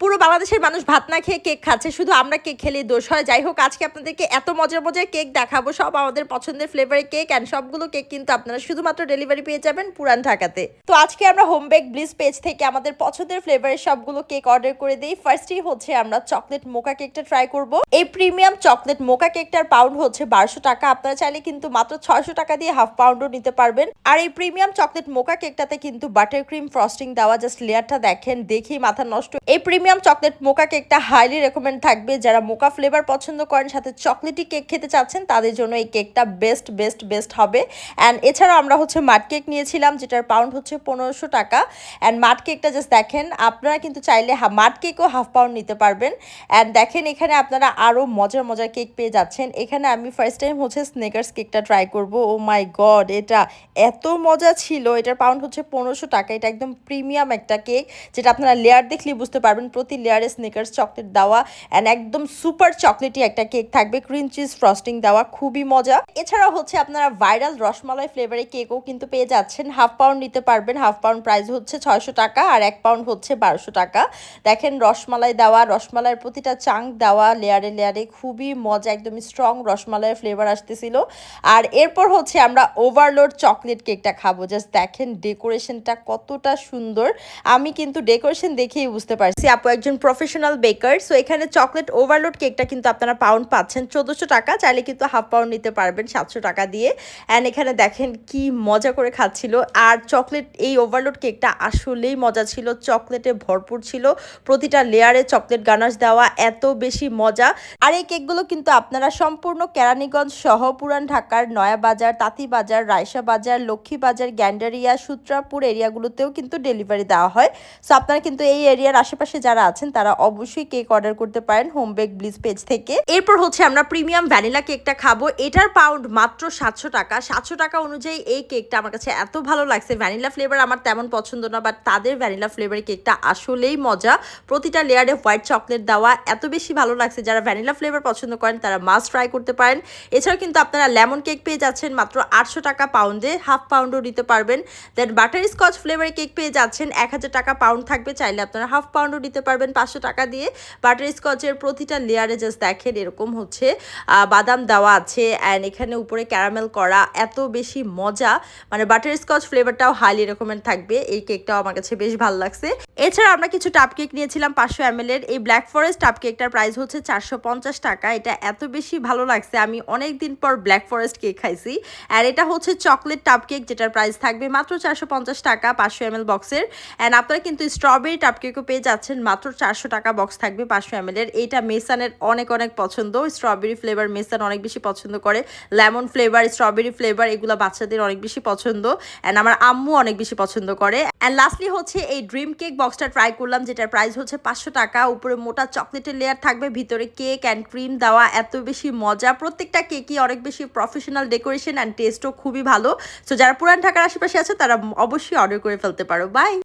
পুরো বাংলাদেশের মানুষ ভাত না খেয়ে কেক খাচ্ছে, শুধু আমরা কেক খেলে দোষ হয়। যাই হোক, আজকে আপনাদেরকে এত মজার মজার কেক দেখাবো, সব আমাদের পছন্দের ফ্লেভারের কেক অ্যান্ড সবগুলো কেক কিন্তু আপনারা শুধুমাত্র ডেলিভারি পেয়ে যাবেন পুরান ঢাকাতে। তো আজকে আমরা হোম বেক ব্লিস পেজ থেকে আমাদের পছন্দের ফ্লেভারের সবগুলো কেক অর্ডার করে দিই। ফার্স্টই হচ্ছে আমরা চকলেট মোকা কেকটা ট্রাই করব। এই প্রিমিয়াম চকলেট মোকা কেকটার পাউন্ড হচ্ছে বারোশো টাকা। আপনারা চাইলে কিন্তু মাত্র ছয়শো টাকা দিয়ে হাফ পাউন্ডও নিতে পারবেন। আর এই প্রিমিয়াম চকলেট মোকা কেকটাতে কিন্তু বাটার ক্রিম ফ্রস্টিং দেওয়া জাস্ট লেয়ারটা দেখেন, দেখেই মাথা নষ্ট। এই প্রিমিয়াম চকলেট মোকা কেকটা হাইলি রেকমেন্ড থাকবে। যারা মোকা ফ্লেভার পছন্দ করেন, সাথে চকলেটি কেক খেতে চাচ্ছেন, তাদের জন্য এই কেকটা বেস্ট বেস্ট বেস্ট হবে। অ্যান্ড এছাড়াও আমরা হচ্ছে মাড কেক নিয়েছিলাম, যেটার পাউন্ড হচ্ছে পনেরোশো টাকা। অ্যান্ড মাড কেকটা জাস্ট দেখেন, আপনারা কিন্তু চাইলে মাড কেকও হাফ পাউন্ড নিতে পারবেন। অ্যান্ড দেখেন, এখানে আপনারা আরও মজার মজার কেক পেয়ে যাচ্ছেন। এখানে আমি ফার্স্ট টাইম হচ্ছে স্নেকার্স কেকটা ট্রাই করব। ও মাই গড এটা এত মজা ছিল। এটার পাউন্ড হচ্ছে পনেরোশো টাকা। এটা একদম প্রিমিয়াম একটা কেক যেটা আপনারা লেয়ার দেখলেই বুঝতে পারবেন প্রতি লেয়ারে স্নেকার্স চকলেট দেওয়া অ্যান্ড একদম সুপার চকলেটি একটা কেক থাকবে। ক্রিম চিজ ফ্রস্টিং দেওয়া, খুবই মজা। এছাড়া হচ্ছে আপনারা ভাইরাল রসমালাই ফ্লেভারের কেকও কিন্তু পেয়ে যাচ্ছেন। হাফ পাউন্ড নিতে পারবেন হাফ পাউন্ড প্রাইস হচ্ছে ছয়শো টাকা আর এক পাউন্ড হচ্ছে বারোশো টাকা। দেখেন রসমালাই দেওয়া, রসমালাইয়ের প্রতিটা চাঙ্ক দেওয়া লেয়ারে লেয়ারে খুবই মজা, একদম স্ট্রং রসমালাইয়ের ফ্লেভার আসতেছিল। আর এরপর হচ্ছে আমরা ওভারলোড চকলেট কেকটা খাব। জাস্ট দেখেন ডেকোরেশনটা কতটা সুন্দর। আমি কিন্তু ডেকোরেশন দেখেই বুঝতে পারছি। আপু একজন প্রফেশনাল বেকার সো এখানে চকলেট ওভারলোড কেকটা কিন্তু আপনারা পাউন্ড পাচ্ছেন চোদ্দোশো টাকা, চাইলে কিন্তু হাফ পাউন্ড নিতে পারবেন সাতশো টাকা দিয়ে। অ্যান্ড এখানে দেখেন কি মজা করে খাচ্ছিল। আর চকলেট এই ওভারলোড কেকটা আসলেই মজা ছিল চকলেটে ভরপুর ছিল। প্রতিটা লেয়ারে চকলেট গানাশ দেওয়া এত বেশি মজা। আর এই কেকগুলো কিন্তু আপনারা সম্পূর্ণ কেরানীগঞ্জ সহ পুরান ঢাকার নয়াবাজার, তাঁতিবাজার রায়সা বাজার লক্ষ্মী বাজার গ্যান্ডারিয়া, সূত্রাপুর এরিয়াগুলোতেও কিন্তু ডেলিভারি দেওয়া হয়। সো আপনারা কিন্তু এই এরিয়ার আশেপাশে যারা আছেন, তারা অবশ্যই কেক অর্ডার করতে পারেন হোম বেক ব্লিজ পেজ থেকে। এরপর হচ্ছে আমরা প্রিমিয়াম ভ্যানিলা কেকটা খাব। এটার পাউন্ড মাত্র সাতশো টাকা। সাতশো টাকা অনুযায়ী এই কেকটা আমার কাছে এত ভালো লাগছে। ভ্যানিলা ফ্লেভার আমার তেমন পছন্দ না বাট তাদের ভ্যানিলা ফ্লেভারের কেকটা আসলেই মজা। প্রতিটা লেয়ারে হোয়াইট চকলেট দেওয়া এত বেশি ভালো লাগছে। যারা ভ্যানিলা ফ্লেভার পছন্দ করেন, তারা মাস্ট ট্রাই করতে পারেন। এছাড়াও কিন্তু আপনারা লেমন কেক পেয়ে যাচ্ছেন মাত্র আটশো টাকা পাউন্ডে হাফ পাউন্ডও নিতে পারবেন। দেন বাটার স্কচ ফ্লেভারের কেক পেয়ে যাচ্ছেন এক হাজার টাকা পাউন্ড থাকবে। চাইলে আপনারা হাফ পাউন্ডও নিতে পারবেন পাঁচশো টাকা দিয়ে। বাটার স্কচের প্রতিটা লেয়ারে জাস্ট দেখেন এরকম হচ্ছে বাদাম দেওয়া আছে অ্যান্ড এখানে উপরে ক্যারামেল করা, এত বেশি মজা। মানে বাটার স্কচ ফ্লেভারটাও হাইলি রেকমেন্ড থাকবে। এই কেকটাও আমার কাছে বেশ ভালো লাগছে। এছাড়া আমরা কিছু টাপ কেক নিয়েছিলাম পাঁচশো এম এর। এই ব্ল্যাক ফরেস্ট টাপ কেকটার প্রাইস হচ্ছে চারশো পঞ্চাশ টাকা। এটা এত বেশি ভালো লাগছে। আমি অনেক দিন পর ব্ল্যাক ফরেস্ট কেক খাইছি। আর এটা হচ্ছে চকলেট টাপ কেক, যেটার প্রাইস থাকবে মাত্র চারশো পঞ্চাশ টাকা পাঁচশো এম বক্সের অ্যান্ড আপনারা কিন্তু স্ট্রবেরি টাপ কেকও পেয়ে যাচ্ছেন। মাত্র চারশো টাকা বক্স থাকবে পাঁচশো এম এর। এইটা মেসানের অনেক অনেক পছন্দ। স্ট্রবেরি ফ্লেভার মেসান অনেক বেশি পছন্দ করে। লেমন ফ্লেভার স্ট্রবেরি ফ্লেভার এগুলো বাচ্চাদের অনেক বেশি পছন্দ। অ্যান্ড আমার আম্মু অনেক বেশি পছন্দ করে। অ্যান্ড লাস্টলি হচ্ছে এই ড্রিম কেক বক্সটা ট্রাই করলাম, যেটার প্রাইস হচ্ছে পাঁচশো টাকা। উপরে মোটা চকলেটের লেয়ার থাকবে, ভিতরে কেক অ্যান্ড ক্রিম দেওয়া, এত বেশি মজা। প্রত্যেকটা কেকই অনেক বেশি প্রফেশনাল ডেকোরেশন অ্যান্ড টেস্টও খুবই ভালো। সো যারা পুরান ঢাকার আশেপাশে আছে, তারা অবশ্যই অর্ডার করে ফেলতে পারো। বাই